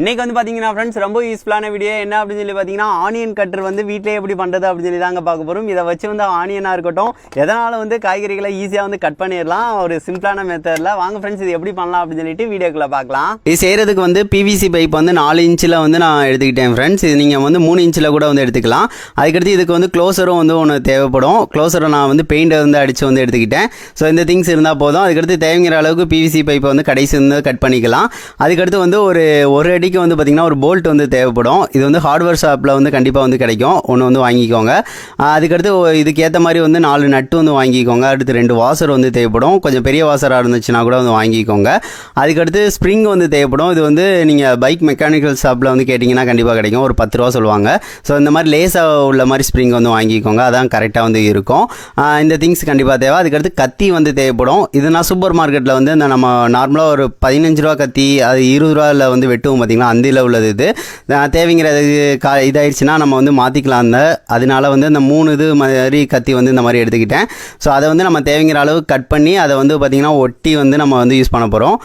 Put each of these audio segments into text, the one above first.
இன்றைக்கி வந்து பார்த்தீங்கன்னா ஃப்ரெண்ட்ஸ் ரொம்ப யூஸ்ஃபுல்லான வீடியோ என்ன அப்படின்னு சொல்லி பார்த்தீங்கன்னா ஆனியன் கட்டர் வந்து வீட்டிலே எப்படி பண்ணுறது அப்படின்னு சொல்லி தாங்க பார்க்க போகிறோம் இதை வச்சு வந்து ஆனியனாக இருக்கட்டும் எதனால் வந்து காய்கறிகளை ஈஸியாக வந்து கட் பண்ணிடலாம் ஒரு சிம்பிளான மெத்தடில் வாங்க ஃப்ரெண்ட்ஸ் இது எப்படி பண்ணலாம் அப்படின்னு சொல்லிட்டு வீடியோக்குள்ளே பார்க்கலாம். இது செய்கிறதுக்கு வந்து பிவிசி பைப் வந்து நாலு இன்ச்சில் வந்து நான் எடுத்துக்கிட்டேன் ஃப்ரெண்ட்ஸ் இது நீங்கள் வந்து மூணு இன்ச்சில் கூட வந்து எடுத்துக்கலாம். அதுக்கடுத்து இதுக்கு வந்து க்ளோசரும் வந்து ஒன்று தேவைப்படும். க்ளோசரை நான் வந்து பெயிண்டை வந்து அடித்து வந்து எடுத்துக்கிட்டேன். ஸோ இந்த திங்ஸ் இருந்தால் போதும். அதுக்கடுத்து தேவைங்கிற அளவுக்கு பிவிசி பைப்பை வந்து கடைசி வந்து கட் பண்ணிக்கலாம். அதுக்கடுத்து வந்து ஒரு ஒரு அடி அடிக்கு வந்து பார்த்திங்கன்னா ஒரு போல்ட் வந்து தேவைப்படும். இது வந்து ஹார்ட்வேர் ஷாப்பில் வந்து கண்டிப்பாக வந்து கிடைக்கும். ஒன்று வந்து வாங்கிக்கோங்க. அதுக்கடுத்து இதுக்கேற்ற மாதிரி வந்து நாலு நட்டு வந்து வாங்கிக்கோங்க. அடுத்து ரெண்டு வாசர் வந்து தேவைப்படும். கொஞ்சம் பெரிய வாசராக இருந்துச்சுன்னா கூட வந்து வாங்கிக்கோங்க. அதுக்கடுத்து ஸ்ப்ரிங் வந்து தேவைப்படும். இது வந்து நீங்கள் பைக் மெக்கானிக்கல் ஷாப்பில் வந்து கேட்டிங்கன்னா கண்டிப்பாக கிடைக்கும். ஒரு பத்து ரூபா சொல்லுவாங்க. ஸோ இந்த மாதிரி லேசாக உள்ள மாதிரி ஸ்ப்ரிங் வந்து வாங்கிக்கோங்க. அதான் கரெக்டாக வந்து இருக்கும். இந்த திங்ஸ் கண்டிப்பாக தேவை. அதுக்கடுத்து கத்தி வந்து தேவைப்படும். இது நான் சூப்பர் மார்க்கெட்டில் வந்து இந்த நம்ம நார்மலாக ஒரு பதினஞ்சு ரூபா கத்தி அது இருபது ரூபாயில் வந்து வெட்டுவோம் பார்த்தீங்களா? அந்தியில் உள்ளது இது. தேவைங்கிறது கா இதாயிடுச்சுன்னா நம்ம வந்து மாற்றிக்கலாம் அந்த அதனால வந்து இந்த மூணு இது மாதிரி கத்தி வந்து இந்த மாதிரி எடுத்துக்கிட்டேன். ஸோ அதை வந்து நம்ம தேவைங்கிற அளவு கட் பண்ணி அதை வந்து பார்த்திங்கன்னா ஒட்டி வந்து நம்ம வந்து யூஸ் பண்ண போகிறோம்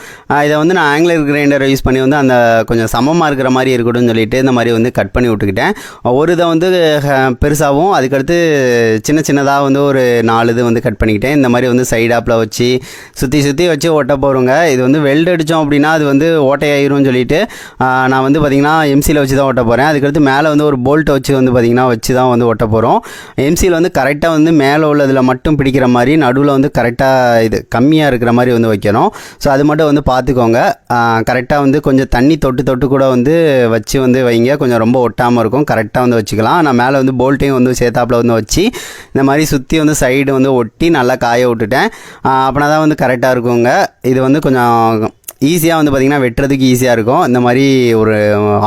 இதை வந்து நான் ஆங்கிலர் கிரைண்டரை யூஸ் பண்ணி வந்து அந்த கொஞ்சம் சமமாக இருக்கிற மாதிரி இருக்கட்டும்னு சொல்லிட்டு இந்த மாதிரி வந்து கட் பண்ணி விட்டுக்கிட்டேன். ஒரு இதை வந்து பெருசாகவும் அதுக்கடுத்து சின்ன சின்னதாக வந்து ஒரு நாலு இது வந்து கட் பண்ணிக்கிட்டேன். இந்த மாதிரி வந்து சைடாப்பில் வச்சு சுற்றி சுற்றி வச்சு ஒட்ட போகிறோங்க இது வந்து வெல்ட் அடித்தோம் அப்படின்னா அது வந்து ஓட்டையாயிரும்னு சொல்லிட்டு நான் வந்து பார்த்திங்கன்னா எம்சியில் வச்சு தான் ஒட்ட போகிறேன் அதுக்கடுத்து மேலே வந்து ஒரு போல்ட் வச்சு வந்து பார்த்திங்கன்னா வச்சு தான் வந்து ஒட்ட போகிறோம் எம்சியில் வந்து கரெக்டாக வந்து மேலே உள்ளதில் மட்டும் பிடிக்கிற மாதிரி நடுவில் வந்து கரெக்டாக இது கம்மியாக இருக்கிற மாதிரி வந்து வைக்கணும். ஸோ அது மட்டும் வந்து பார்த்துக்கோங்க கரெக்டாக வந்து கொஞ்சம் தண்ணி தொட்டு தொட்டு கூட வந்து வச்சு வந்து வைங்க. கொஞ்சம் ரொம்ப ஒட்டாமல் இருக்கும். கரெக்டாக வந்து வச்சுக்கலாம். நான் மேலே வந்து போல்ட்டையும் வந்து சேத்தாப்பில் வந்து வச்சு இந்த மாதிரி சுற்றி வந்து சைடு வந்து ஒட்டி நல்லா காய விட்டுட்டேன். அப்படின்னா தான் வந்து கரெக்டாக இருக்குங்க. இது வந்து கொஞ்சம் ஈஸியாக வந்து பார்த்திங்கன்னா வெட்டுறதுக்கு ஈஸியாக இருக்கும். இந்த மாதிரி ஒரு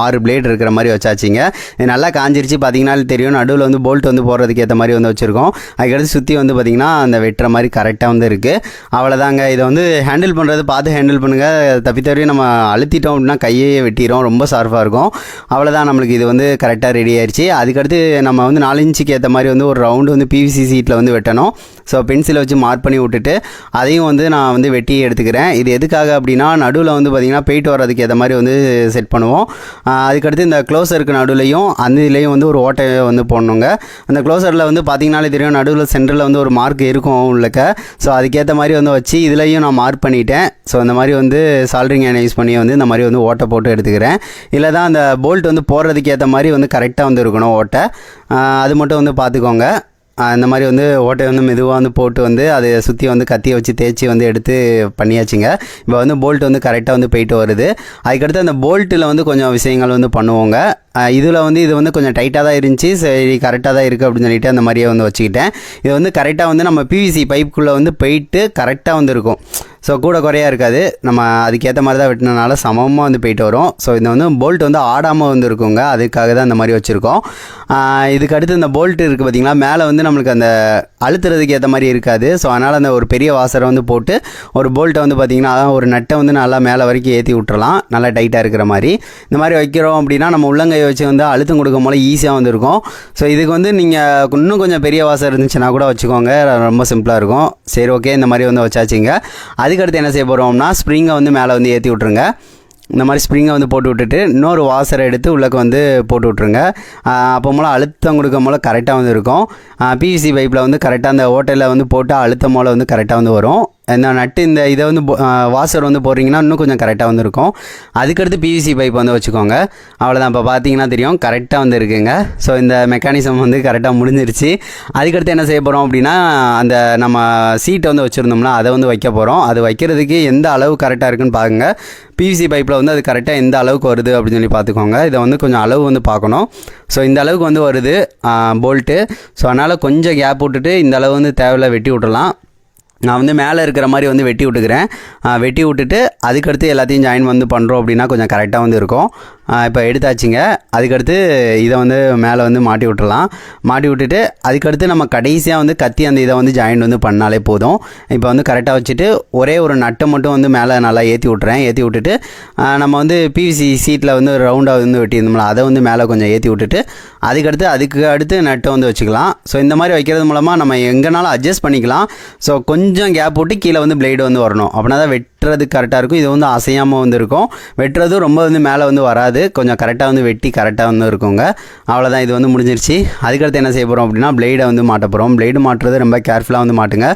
ஆறு பிளேட் இருக்கிற மாதிரி வச்சாச்சிங்க. இது நல்லா காஞ்சிருச்சு. பார்த்தீங்கன்னா தெரியும். நடுவில் வந்து போல்ட் வந்து போடுறதுக்கு ஏற்ற மாதிரி வந்து வச்சுருக்கோம். அதுக்கடுத்து சுற்றி வந்து பார்த்திங்கன்னா அந்த வெட்டுற மாதிரி கரெக்டாக வந்து இருக்குது அவ்வளோதாங்க இதை வந்து ஹேண்டில் பண்ணுறது பார்த்து ஹேண்டில் பண்ணுங்கள் தப்பித்தவரையும் நம்ம அழுத்திட்டோம் அப்படின்னா கையே வெட்டிடும் ரொம்ப சார்ஃபாக இருக்கும். அவ்வளோதான் நம்மளுக்கு இது வந்து கரெக்டாக ரெடி ஆயிடுச்சு அதுக்கடுத்து நம்ம வந்து நாலு இன்ச்சுக்கு ஏற்ற மாதிரி வந்து ஒரு ரவுண்டு வந்து பிவிசி சீட்டில் வந்து வெட்டணும். ஸோ பென்சிலை வச்சு மார்க் பண்ணி விட்டுட்டு அதையும் வந்து நான் வந்து வெட்டி எடுத்துக்கிறேன். இது எதுக்காக அப்படின்னா நடுவில் வந்து பார்த்திங்கன்னா போயிட்டு வர்றதுக்கு ஏற்ற மாதிரி வந்து செட் பண்ணுவோம். அதுக்கடுத்து இந்த க்ளோசருக்கு நடுவுலையும் அந்த இதுலேயும் வந்து ஒரு ஓட்டையை வந்து போடணுங்க. அந்த க்ளோஸரில் வந்து பார்த்திங்கனாலே தெரியும் நடுவில் சென்டரில் வந்து ஒரு மார்க் இருக்கும் உள்ளக்க. ஸோ அதுக்கேற்ற மாதிரி வந்து வச்சு இதுலேயும் நான் மார்க் பண்ணிட்டேன். ஸோ அந்த மாதிரி வந்து சால்ட்ரிங் ஏன் யூஸ் பண்ணி வந்து இந்த மாதிரி வந்து ஓட்டை போட்டு எடுத்துக்கிறேன். இல்லை தான் அந்த போல்ட் வந்து போடுறதுக்கு ஏற்ற மாதிரி வந்து கரெக்டாக வந்து இருக்கணும் ஓட்டை. அது மட்டும் வந்து பார்த்துக்கோங்க அந்த மாதிரி வந்து ஓட்டையை வந்து மெதுவாக வந்து போட்டு வந்து அதை சுற்றி வந்து கத்தியை வச்சு தேய்ச்சி வந்து எடுத்து பண்ணியாச்சுங்க. இப்போ வந்து போல்ட் வந்து கரெக்டாக வந்து போயிட்டு வருது. அதுக்கடுத்து அந்த போல்ட்டில் வந்து கொஞ்சம் விஷயங்கள் வந்து பண்ணுவோங்க. இதில் வந்து இது வந்து கொஞ்சம் டைட்டாக தான் இருந்துச்சு. சரி கரெக்டாக தான் இருக்குது அப்படின்னு சொல்லிட்டு அந்த மாதிரியே வந்து வச்சுக்கிட்டேன். இது வந்து கரெக்டாக வந்து நம்ம பிவிசி பைப்புக்குள்ளே வந்து போயிட்டு கரெக்டாக வந்து இருக்கும். ஸோ கூட குறையா இருக்காது. நம்ம அதுக்கேற்ற மாதிரி தான் வெட்டினனால சமமாக வந்து போயிட்டு வரும். ஸோ இந்த வந்து போல்ட் வந்து ஆடாமல் வந்து இருக்குங்க அதுக்காக தான் இந்த மாதிரி வச்சுருக்கோம். இதுக்கு அடுத்து இந்த போல்ட் இருக்குது பார்த்திங்களா மேலே வந்து நம்மளுக்கு அந்த அழுத்துறதுக்கு ஏற்ற மாதிரி இருக்காது. ஸோ அதனால் அந்த ஒரு பெரிய வாசரை வந்து போட்டு ஒரு போல்ட்டை வந்து பார்த்திங்கன்னா ஒரு நட்டை வந்து நல்லா மேலே வரைக்கும் ஏற்றி விட்டுறலாம். நல்லா டைட்டாக இருக்கிற மாதிரி. இந்த மாதிரி வைக்கிறோம் அப்படின்னா நம்ம உள்ளங்கை வச்சு வந்து அழுத்தம் கொடுக்கும் போல ஈஸியாக வந்துருக்கும். ஸோ இதுக்கு வந்து நீங்கள் இன்னும் கொஞ்சம் பெரிய வாசர் இருந்துச்சுன்னா கூட வச்சுக்கோங்க. ரொம்ப சிம்பிளாக இருக்கும். சரி ஓகே இந்த மாதிரி வந்து வச்சாச்சுங்க. அதுக்கடுத்து என்ன செய்ய போகிறோம்னா ஸ்ப்ரிங்கை வந்து மேலே வந்து ஏற்றி விட்ருங்க இந்த மாதிரி ஸ்ப்ரிங்கை வந்து போட்டு விட்டுட்டு இன்னொரு வாசரை எடுத்து உள்ளக்க வந்து போட்டு விட்ருங்க அப்போ மூலம் அழுத்தம் கொடுக்கும் போல கரெக்டாக வந்து இருக்கும். பிவிசி பைப்பில் வந்து கரெக்டாக அந்த ஓட்டையில் வந்து போட்டு அழுத்தம் மூலம் வந்து கரெக்டாக வந்து வரும். என்ன நட்டு இந்த இதை வந்து போ- வாசர் வந்து போடுறீங்கன்னா இன்னும் கொஞ்சம் கரெக்டாக வந்துருக்கும். அதுக்கடுத்து பிவிசி பைப் வந்து வச்சுக்கோங்க. அவ்வளோதான் இப்போ பார்த்தீங்கன்னா தெரியும் கரெக்டாக வந்து இருக்குங்க ஸோ இந்த மெக்கானிசம் வந்து கரெக்டாக முடிஞ்சிருச்சு. அதுக்கடுத்து என்ன செய்ய போகிறோம் அப்படின்னா அந்த நம்ம சீட்டை வந்து வச்சுருந்தோம்னா அதை வந்து வைக்க போகிறோம் அது வைக்கிறதுக்கு எந்த அளவு கரெக்டாக இருக்குன்னு பாருங்க. பிவிசி பைப்பில் வந்து அது கரெக்டாக எந்த அளவுக்கு வருது அப்படின்னு சொல்லி பார்த்துக்கோங்க இதை வந்து கொஞ்சம் அளவு வந்து பார்க்கணும். ஸோ இந்த அளவுக்கு வந்து வருது போல்ட்டு ஸோ அதனால் கொஞ்சம் கேப் விட்டுட்டு இந்த அளவு வந்து தேவையில்ல வெட்டி விட்டுலாம் நான் வந்து மேலே இருக்கிற மாதிரி வந்து வெட்டி விட்டுக்கிறேன். வெட்டி விட்டுட்டு அதுக்கடுத்து எல்லாத்தையும் ஜாயின் வந்து பண்ணுறோம் அப்படின்னா கொஞ்சம் கரெக்டாக வந்து இருக்கும். இப்போ எடுத்தாச்சுங்க. அதுக்கடுத்து இதை வந்து மேலே வந்து மாட்டி விட்டுறலாம். மாட்டி விட்டுட்டு அதுக்கடுத்து நம்ம கடைசியாக வந்து கத்தி அந்த இதை வந்து ஜாயின் வந்து பண்ணாலே போதும். இப்போ வந்து கரெக்டாக வச்சுட்டு ஒரே ஒரு நட்டை மட்டும் வந்து மேலே நல்லா ஏற்றி விட்றேன் ஏற்றி விட்டுட்டு நம்ம வந்து பிவிசி சீட்டில் வந்து ரவுண்டாக வந்து வெட்டியிருந்தோம்ல அதை வந்து மேலே கொஞ்சம் ஏற்றி விட்டுட்டு அதுக்கடுத்து அதுக்கு அடுத்து நட்டை வந்து வச்சுக்கலாம். ஸோ இந்த மாதிரி வைக்கிறது மூலமாக நம்ம எங்கேனாலும் அட்ஜஸ்ட் பண்ணிக்கலாம். ஸோ கொஞ்சம் கொஞ்சம் கேப் விட்டு கீழே வந்து பிளேடு வந்து வரணும். அப்படின்னா தான் வெட் வெட்டுறதுக்கு கரெக்டாக இருக்கும். இது வந்து அசையாமல் வந்து இருக்கும் வெட்டுறதும் ரொம்ப வந்து மேலே வந்து வராது. கொஞ்சம் கரெக்டாக வந்து வெட்டி கரெக்டாக வந்து இருக்குங்க. அவ்வளோதான் இது வந்து முடிஞ்சிருச்சு. அதுக்கடுத்து என்ன செய்ய போகிறோம் அப்படின்னா பிளேடை வந்து மாட்ட போகிறோம் பிளேடு மாட்டுறது ரொம்ப கேர்ஃபுல்லாக வந்து மாட்டுங்க.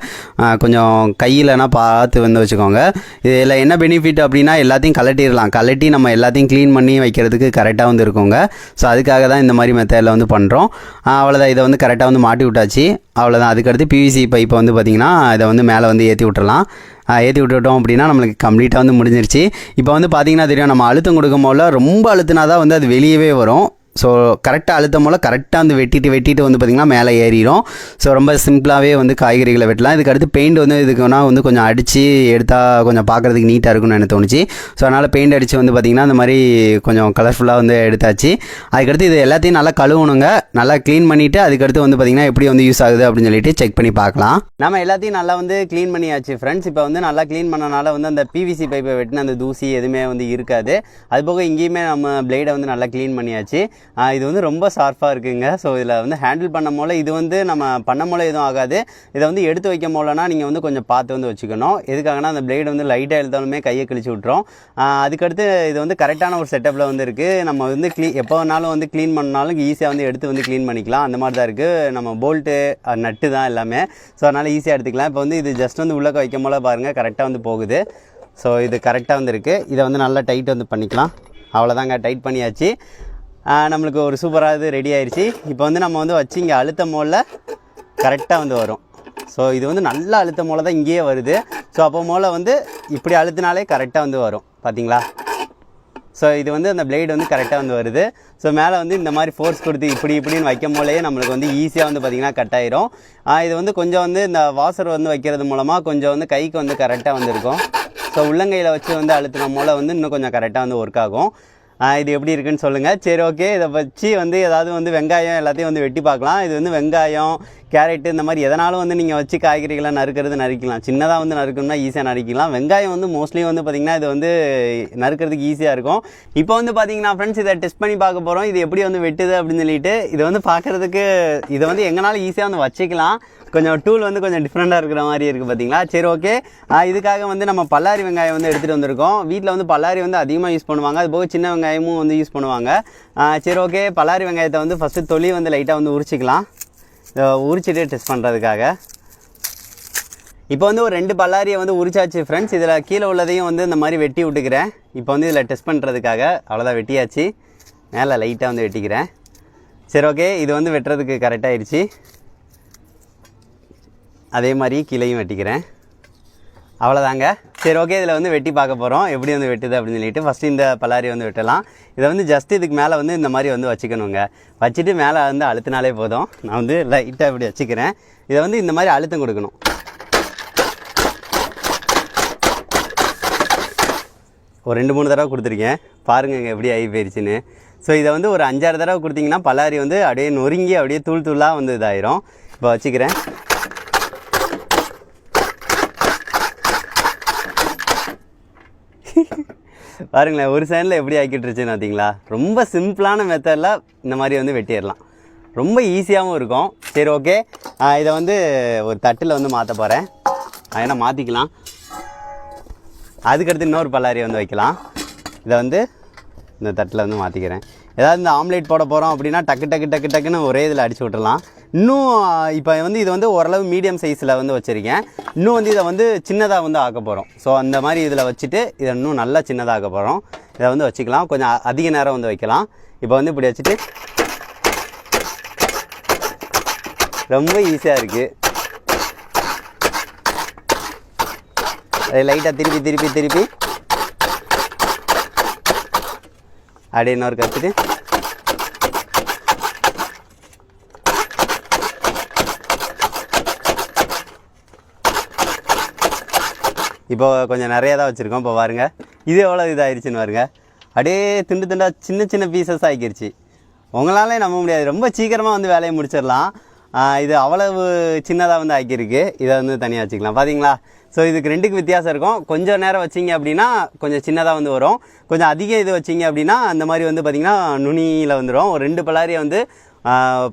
கொஞ்சம் கையிலனா பார்த்து வந்து வச்சுக்கோங்க. இதில் என்ன பெனிஃபிட் அப்படின்னா எல்லாத்தையும் கலட்டிடலாம் கலட்டி நம்ம எல்லாத்தையும் க்ளீன் பண்ணி வைக்கிறதுக்கு கரெக்டாக வந்து இருக்குங்க. ஸோ அதுக்காக தான் இந்த மாதிரி மெத்தடில் வந்து பண்ணுறோம் அவ்வளோதான் இதை வந்து கரெக்டாக வந்து மாட்டி விட்டாச்சு. அவ்வளோதான் அதுக்கடுத்து பிவிசி பைப்பை வந்து பார்த்திங்கன்னா இதை வந்து மேலே வந்து ஏற்றி விட்டுறலாம். ஏற்றி விட்டுட்டோம் அப்படின்னா நம்மளுக்கு கம்ப்ளீட்டாக வந்து முடிஞ்சிருச்சு. இப்போ வந்து பார்த்திங்கன்னா தெரியும் நம்ம அழுத்தம் கொடுக்கும் போல ரொம்ப அழுத்தினா தான் வந்து அது வெளியவே வரும். ஸோ கரெக்டாக அழுத்தம் போல் கரெக்டாக வந்து வெட்டிட்டு வெட்டிட்டு வந்து பார்த்திங்கன்னா மேலே ஏறிடும் ஸோ ரொம்ப சிம்பிளாகவே வந்து காய்கறிகளை வெட்டலாம். இதுக்கு அடுத்து பெயிண்ட் வந்து இதுக்கு வேணால் வந்து கொஞ்சம் அடித்து எடுத்தால் கொஞ்சம் பார்க்குறதுக்கு நீட்டாக இருக்கும்னு எனக்கு தோணுச்சு. ஸோ அதனால் பெயிண்ட் அடித்து வந்து பார்த்திங்கன்னா இந்த மாதிரி கொஞ்சம் கலர்ஃபுல்லாக வந்து எடுத்தாச்சு. அதுக்கடுத்து இது எல்லாத்தையும் நல்லா கழுவணுங்க. நல்லா க்ளீன் பண்ணிவிட்டு அதுக்கடுத்து வந்து பார்த்திங்கன்னா எப்படி வந்து யூஸ் ஆகுது அப்படின்னு சொல்லிட்டு செக் பண்ணி பார்க்கலாம் நம்ம எல்லாத்தையும் நல்லா வந்து க்ளீன் பண்ணியாச்சு ஃப்ரெண்ட்ஸ் இப்போ வந்து நல்லா க்ளீன் பண்ணனால வந்து அந்த பிவிசி பைப்பை வெட்டின அந்த தூசி எதுவுமே வந்து இருக்காது. அது போக இங்கேயுமே நம்ம பிளேடை வந்து நல்லா க்ளீன் பண்ணியாச்சு. இது வந்து ரொம்ப ஷார்ப்பாக இருக்குங்க. ஸோ இதில் வந்து ஹேண்டில் பண்ண போல இது வந்து நம்ம பண்ண போல எதுவும் ஆகாது. இதை வந்து எடுத்து வைக்க போலனா நீங்கள் வந்து கொஞ்சம் பார்த்து வந்து வச்சுக்கணும். எதுக்காகனா அந்த பிளேடு வந்து லைட்டாக எழுத்தாலுமே கையை கிழிச்சு விட்ரும் அதுக்கடுத்து இது வந்து கரெக்டான ஒரு செட்டப்பில் வந்து இருக்குது நம்ம வந்து க்ளீ எப்போ வேணாலும் வந்து க்ளீன் பண்ணாலும் ஈஸியாக வந்து எடுத்து வந்து க்ளீன் பண்ணிக்கலாம். அந்த மாதிரி தான் இருக்குது நம்ம போல்ட்டு நட்டு தான் எல்லாமே. ஸோ அதனால் ஈஸியாக எடுத்துக்கலாம். இப்போ வந்து இது ஜஸ்ட் வந்து உள்ளே வைக்கும் போல பாருங்கள் கரெக்டாக வந்து போகுது. ஸோ இது கரெக்டாக வந்து இருக்குது இதை வந்து நல்லா டைட் வந்து பண்ணிக்கலாம். அவ்வளோதாங்க டைட் பண்ணியாச்சு. நம்மளுக்கு ஒரு சூப்பராக இது ரெடி ஆயிடுச்சு இப்போ வந்து நம்ம வந்து வச்சு இங்கே அழுத்த மோலில் கரெக்டாக வந்து வரும். ஸோ இது வந்து நல்லா அழுத்த மோலை தான் இங்கேயே வருது. ஸோ அப்போ மோலை வந்து இப்படி அழுத்தினாலே கரெக்டாக வந்து வரும். பார்த்தீங்களா ஸோ இது வந்து அந்த பிளேடு வந்து கரெக்டாக வந்து வருது. ஸோ மேலே வந்து இந்த மாதிரி ஃபோர்ஸ் கொடுத்து இப்படி இப்படின்னு வைக்கும் போலயே நம்மளுக்கு வந்து ஈஸியாக வந்து பார்த்திங்கன்னா கட் ஆயிரும். இது வந்து கொஞ்சம் வந்து இந்த வாசர் வந்து வைக்கிறது மூலமாக கொஞ்சம் வந்து கைக்கு வந்து கரெக்டாக வந்துருக்கும். ஸோ உள்ளங்கையில் வச்சு வந்து அழுத்தின மூலம் வந்து இன்னும் கொஞ்சம் கரெக்டாக வந்து ஒர்க் ஆகும். இது எப்படி இருக்குன்னு சொல்லுங்கள் சரி ஓகே இதை வச்சு வந்து ஏதாவது வந்து வெங்காயம் எல்லாத்தையும் வந்து வெட்டி பார்க்கலாம். இது வந்து வெங்காயம் கேரட்டு இந்த மாதிரி எதனாலும் வந்து நீங்கள் வச்சு காய்கறிகளை நறுக்கிறது நறுக்கலாம் சின்னதாக வந்து நறுக்கணும்னா ஈஸியாக நறுக்கலாம் வெங்காயம் வந்து மோஸ்ட்லி வந்து பார்த்திங்கன்னா இது வந்து நறுக்கிறதுக்கு ஈஸியாக இருக்கும். இப்போ வந்து பார்த்தீங்கன்னா ஃப்ரெண்ட்ஸ் இதை டெஸ்ட் பண்ணி பார்க்க போகிறோம் இது எப்படி வந்து வெட்டுது அப்படின்னு சொல்லிட்டு இது வந்து பார்க்குறதுக்கு இதை வந்து எங்கனாலும் ஈஸியாக வந்து வச்சுக்கலாம். கொஞ்சம் டூல் வந்து கொஞ்சம் டிஃப்ரெண்ட்டாக இருக்கிற மாதிரி இருக்குது பார்த்தீங்களா சரி ஓகே இதுக்காக வந்து நம்ம பல்லாரி வெங்காயம் வந்து எடுத்துகிட்டு வந்திருக்கோம். வீட்டில் வந்து பல்லாரி வந்து அதிகமாக யூஸ் பண்ணுவாங்க. அது போக சின்ன வெங்காயமும் வந்து யூஸ் பண்ணுவாங்க. சரி ஓகே பல்லாரி வெங்காயத்தை வந்து ஃபஸ்ட்டு தொலி வந்து லைட்டாக வந்து உரிச்சிக்கலாம். உரிச்சிட்டு டெஸ்ட் பண்ணுறதுக்காக இப்போ வந்து ஒரு ரெண்டு பல்லாரியை வந்து உரிச்சாச்சு ஃப்ரெண்ட்ஸ் இதில் கீழே உள்ளதையும் வந்து இந்த மாதிரி வெட்டி விட்டுக்கிறேன். இப்போ வந்து இதில் டெஸ்ட் பண்ணுறதுக்காக அவ்வளோதான் வெட்டியாச்சு. மேலே லைட்டாக வந்து வெட்டிக்கிறேன். சரி ஓகே இது வந்து வெட்டுறதுக்கு கரெக்டாகிடுச்சு அதே மாதிரி கீழேயும் வெட்டிக்கிறேன். அவ்வளோதாங்க சரி ஓகே இதில் வந்து வெட்டி பார்க்க போகிறோம் எப்படி வந்து வெட்டுது அப்படின்னு சொல்லிட்டு ஃபஸ்ட்டு இந்த பல்லாரி வந்து வெட்டலாம். இதை வந்து ஜஸ்ட் இதுக்கு மேலே வந்து இந்த மாதிரி வந்து வச்சுக்கணுங்க. வச்சுட்டு மேலே வந்து அழுத்தினாலே போதும். நான் வந்து லைட்டாக இப்படி வச்சுக்கிறேன். இதை வந்து இந்த மாதிரி அழுத்தம் கொடுக்கணும். ஒரு ரெண்டு மூணு தடவை கொடுத்துருக்கேன். பாருங்கங்க எப்படி ஆகி போயிடுச்சுன்னு ஸோ இதை வந்து ஒரு அஞ்சாறு தடவை கொடுத்தீங்கன்னா பல்லாரி வந்து அப்படியே நொறுங்கி அப்படியே தூள் தூளாக வந்து இதாயிரும். இப்போ வச்சுக்கிறேன். பாருங்களேன் ஒரு சைடில் எப்படி ஆக்கிட்டுருச்சுன்னு பார்த்தீங்களா ரொம்ப சிம்பிளான மெத்தடில் இந்த மாதிரி வந்து வெட்டிடலாம். ரொம்ப ஈஸியாகவும் இருக்கும். சரி ஓகே இதை வந்து ஒரு தட்டில் வந்து மாற்ற போகிறேன் ஏன்னா மாற்றிக்கலாம் அதுக்கடுத்து இன்னொரு பல்லாரி வந்து வைக்கலாம். இதை வந்து இந்த தட்டில் வந்து மாற்றிக்கிறேன் ஏதாவது இந்த ஆம்லேட் போட போகிறோம் அப்படின்னா டக்கு டக்கு டக்கு டக்குன்னு ஒரே இதில் அடிச்சு விட்டுலாம் இன்னும் இப்போ வந்து இது வந்து ஓரளவு மீடியம் சைஸில் வந்து வச்சுருக்கேன். இன்னும் வந்து இதை வந்து சின்னதாக வந்து ஆக்க போகிறோம் ஸோ அந்த மாதிரி இதில் வச்சுட்டு இதை இன்னும் நல்லா சின்னதாக ஆக்க போகிறோம் இதை வந்து வச்சுக்கலாம். கொஞ்சம் அதிக நேரம் வந்து வைக்கலாம். இப்போ வந்து இப்படி வச்சுட்டு ரொம்ப ஈஸியாக இருக்குது லைட்டாக திருப்பி திருப்பி திருப்பி அப்படியே இன்னொரு கற்றுட்டு இப்போ கொஞ்சம் நிறையா தான் வச்சுருக்கோம். இப்போ பாருங்கள் இது எவ்வளோ இதாயிருச்சுன்னு பாருங்க. அப்படியே திண்டு திண்டாக சின்ன சின்ன பீசஸ் ஆகிருச்சு. உங்களாலே நம்ப முடியாது. ரொம்ப சீக்கிரமாக வந்து வேலையை முடிச்சிடலாம். இது அவ்வளவு சின்னதாக வந்து ஆக்கியிருக்கு. இதை வந்து தனியாக வச்சுக்கலாம். பார்த்தீங்களா ஸோ இதுக்கு ரெண்டுக்கு வித்தியாசம் இருக்கும். கொஞ்சம் நேரம் வச்சிங்க அப்படின்னா கொஞ்சம் சின்னதாக வந்து வரும். கொஞ்சம் அதிக இது வச்சிங்க அப்படின்னா அந்த மாதிரி வந்து பார்த்திங்கன்னா நுனியில் வந்துடும் ஒரு ரெண்டு பலாரியை வந்து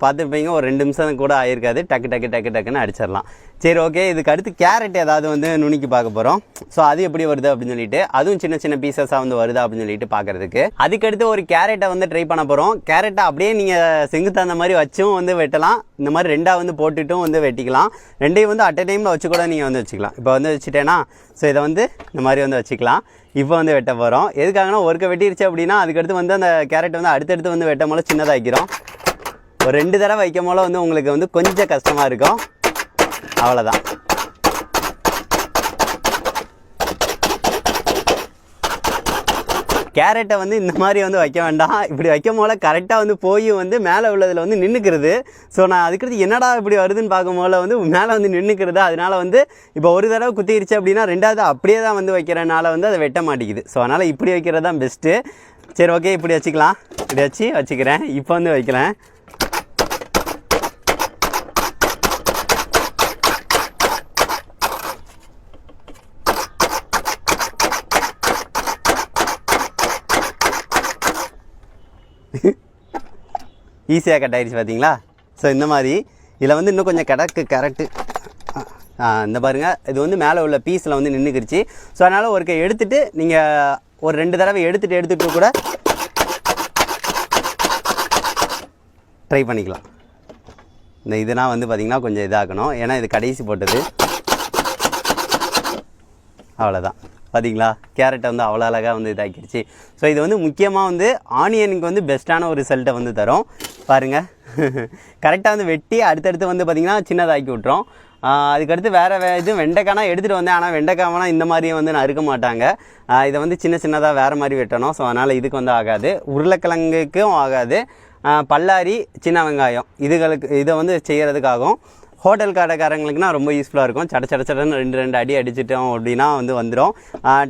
பார்த்துருப்பீங்க ஒரு ரெண்டு நிமிஷம் கூட ஆயிருக்காது. டக்கு டக்கு டக்கு டக்குன்னு அடிச்சிடலாம். சரி ஓகே இதுக்கு அடுத்து கேரட் ஏதாவது வந்து நுணுக்கி பார்க்க போகிறோம் ஸோ அது எப்படி வருது அப்படின்னு சொல்லிட்டு அதுவும் சின்ன சின்ன பீசஸாக வந்து வருதா அப்படின்னு சொல்லிட்டு பார்க்கறதுக்கு. அதுக்கடுத்து ஒரு கேரட்டை வந்து ட்ரை பண்ண போகிறோம் கேரட்டை அப்படியே நீங்கள் செங்குத்து அந்த மாதிரி வச்சும் வந்து வெட்டலாம். இந்த மாதிரி ரெண்டாக வந்து போட்டுட்டும் வந்து வெட்டிக்கலாம். ரெண்டையும் வந்து அட் டைமில் வச்சு கூட நீங்கள் வந்து வச்சுக்கலாம். இப்போ வந்து வச்சுட்டேன்னா ஸோ இதை வந்து இந்த மாதிரி வந்து வச்சுக்கலாம். இப்போ வந்து வெட்ட போகிறோம் எதுக்காகனா ஒருக்க வெட்டிருச்சு அப்படின்னா அதுக்கடுத்து வந்து அந்த கேரட் வந்து அடுத்தடுத்து வந்து வெட்டும் போல சின்னதாக்கிறோம். ஒரு ரெண்டு தடவை வைக்கும் போல வந்து உங்களுக்கு வந்து கொஞ்சம் கஷ்டமாக இருக்கும். அவ்வளோதான் கேரட்டை வந்து இந்த மாதிரி வந்து வைக்க வேண்டாம். இப்படி வைக்கும் போல கரெக்டாக வந்து போய் வந்து மேலே உள்ளதில் வந்து நின்றுக்கிறது ஸோ நான் அதுக்கடுத்து என்னடா இப்படி வருதுன்னு பார்க்கும் போல வந்து மேலே வந்து நின்றுக்கிறது அதனால வந்து இப்போ ஒரு தடவை குத்திருச்சு அப்படின்னா ரெண்டாவது அப்படியே தான் வந்து வைக்கிறனால வந்து அதை வெட்ட மாட்டேங்குது. ஸோ அதனால் இப்படி வைக்கிறது தான் பெஸ்ட்டு சரி ஓகே இப்படி வச்சுக்கலாம். இப்படி வச்சு வச்சுக்கிறேன். இப்போ வந்து வைக்கிறேன். ஈஸியாக கட் ஆயிடுச்சு பார்த்தீங்களா ஸோ இந்த மாதிரி இதில் வந்து இன்னும் கொஞ்சம் கிடக்கு கரெக்டு இந்த பாருங்கள் இது வந்து மேலே உள்ள பீஸில் வந்து நின்றுக்கிருச்சு ஸோ அதனால் ஒரு கை நீங்கள் ஒரு ரெண்டு தடவை எடுத்துகிட்டு எடுத்துட்டு கூட ட்ரை பண்ணிக்கலாம். இந்த இதெல்லாம் வந்து பார்த்திங்கன்னா கொஞ்சம் இதாகணும் ஏன்னா இது கடைசி போட்டது. அவ்வளோதான் பார்த்தீங்களா கேரட்டை வந்து அவ்வளோ அழகாக வந்து இதாக்கிடுச்சு ஸோ இது வந்து முக்கியமாக வந்து ஆனியனுக்கு வந்து பெஸ்ட்டான ஒரு ரிசல்ட்டை வந்து தரும். பாருங்கள் கரெக்டாக வந்து வெட்டி அடுத்தடுத்து வந்து பார்த்திங்கன்னா சின்னதாக்கி விட்றோம் அதுக்கடுத்து வேறு வே இது வெண்டைக்கானா எடுத்துகிட்டு வந்தேன். ஆனால் வெண்டைக்காவனா இந்த மாதிரியும் வந்து நான் அறுக்க மாட்டாங்க. இதை வந்து சின்ன சின்னதாக வேறு மாதிரி வெட்டணும். ஸோ அதனால் இதுக்கு வந்து ஆகாது. உருளைக்கிழங்குக்கும் ஆகாது. பல்லாரி சின்ன வெங்காயம். இதுகளுக்கு இதை வந்து செய்கிறதுக்காகும் ஹோட்டல் கடைக்காரங்களுக்குனா ரொம்ப யூஸ்ஃபுல்லாக இருக்கும். சட சட சடன்னு ரெண்டு ரெண்டு அடி அடிச்சிட்டோம் அப்படின்னா வந்து வந்துடும்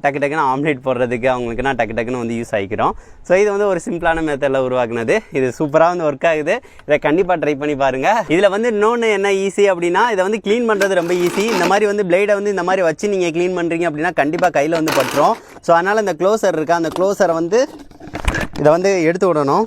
டக்கு டக்குன்னு ஆம்லேட் போடுறதுக்கு அவங்களுக்குனா டக்கு டக்குன்னு வந்து யூஸ் ஆகிக்கிறோம். ஸோ இது வந்து ஒரு சிம்பிளான மெத்தடில் உருவாக்குனது. இது சூப்பராக வந்து ஒர்க் ஆகுது. இதை கண்டிப்பாக ட்ரை பண்ணி பாருங்கள் இதில் வந்து இன்னொன்று என்ன ஈஸி அப்படின்னா இதை வந்து க்ளீன் பண்ணுறது ரொம்ப ஈஸி இந்த மாதிரி வந்து பிளேடை வந்து இந்த மாதிரி வச்சு நீங்கள் க்ளீன் பண்ணுறீங்க அப்படின்னா கண்டிப்பாக கையில் வந்து பட்டுரும். ஸோ அதனால் இந்த க்ளோசர் இருக்கா அந்த க்ளோசரை வந்து இதை வந்து எடுத்து விடணும்.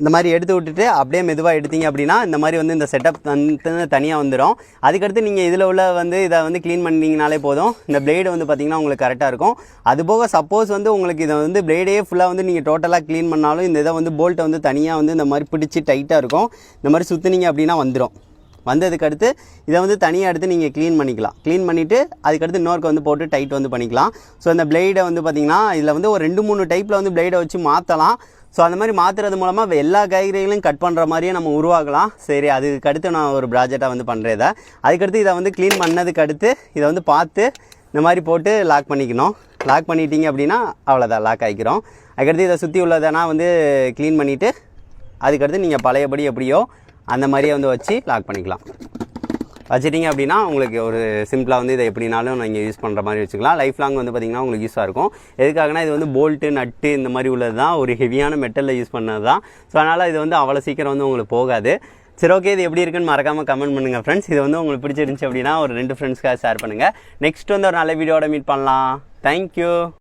இந்த மாதிரி எடுத்து விட்டுட்டு அப்படியே மெதுவாக எடுத்தீங்க அப்படின்னா இந்த மாதிரி வந்து இந்த செட்டப் வந்து தனியாக வந்துடும் அதுக்கடுத்து நீங்கள் இதில் உள்ள வந்து இதை வந்து க்ளீன் பண்ணிங்கனாலே போதும். இந்த பிளேடு வந்து பார்த்திங்கன்னா உங்களுக்கு கரெக்டாக இருக்கும். அது போக சப்போஸ் வந்து உங்களுக்கு இதை வந்து பிளேடே ஃபுல்லாக வந்து நீங்கள் டோட்டலாக க்ளீன் பண்ணாலும் இந்த இதை வந்து போல்ட்டை வந்து தனியாக வந்து இந்த மாதிரி பிடிச்சி டைட்டாக இருக்கும். இந்த மாதிரி சுற்றுனீங்க அப்படின்னா வந்துடும் வந்ததுக்கு அடுத்து இதை வந்து தனியாக எடுத்து நீங்கள் க்ளீன் பண்ணிக்கலாம். க்ளீன் பண்ணிவிட்டு அதுக்கடுத்து இன்னொருக்கு வந்து போட்டு டைட் வந்து பண்ணிக்கலாம். ஸோ இந்த பிளேடை வந்து பார்த்திங்கன்னா இதில் வந்து ஒரு ரெண்டு மூணு டைப்பில் வந்து பிளேடை வச்சு மாற்றலாம் ஸோ அந்த மாதிரி மாற்றுறது மூலமாக எல்லா காய்கறிகளையும் கட் பண்ணுற மாதிரியே நம்ம உருவாக்கலாம். சரி அதுக்கு அடுத்து நான் ஒரு ப்ராஜெக்டாக வந்து பண்ணுறேன் அதுக்கடுத்து இதை வந்து க்ளீன் பண்ணதுக்கு அடுத்து இதை வந்து பார்த்து இந்த மாதிரி போட்டு லாக் பண்ணிக்கணும். லாக் பண்ணிட்டீங்க அப்படின்னா அவ்வளோதான் லாக் ஆகிக்கிறோம் அதுக்கடுத்து இதை சுற்றி உள்ளதெல்லாம் வந்து க்ளீன் பண்ணிவிட்டு அதுக்கடுத்து நீங்கள் பழையபடி எப்படியோ அந்த மாதிரியே வந்து வச்சு லாக் பண்ணிக்கலாம். வச்சிட்டிங்க அப்படின்னா உங்களுக்கு ஒரு சிம்பிளாக வந்து இதை எப்படினாலும் நீங்கள் யூஸ் பண்ணுற மாதிரி வச்சுக்கலாம். லைஃப் லாங் வந்து பார்த்திங்கன்னா உங்களுக்கு யூஸாக இருக்கும். எதுக்காகனா இது வந்து போல்ட்டு நட்டு இந்த மாதிரி உள்ளது தான் ஒரு ஹெவியான மெட்டலில் யூஸ் பண்ணது தான் ஸோ அதனால் இது வந்து அவ்வளோ சீக்கிரம் வந்து உங்களுக்கு போகாது. சரி ஓகே இது எப்படி இருக்குன்னு மறக்காமல் கமெண்ட் பண்ணுங்கள் ஃப்ரெண்ட்ஸ் இது வந்து உங்களுக்கு பிடிச்சிருந்துச்சி அப்படின்னா ஒரு ரெண்டு ஃப்ரெண்ட்ஸ்க்காக ஷேர் பண்ணுங்கள் நெக்ஸ்ட் வந்து ஒரு நல்ல வீடியோட மீட் பண்ணலாம். தேங்க்யூ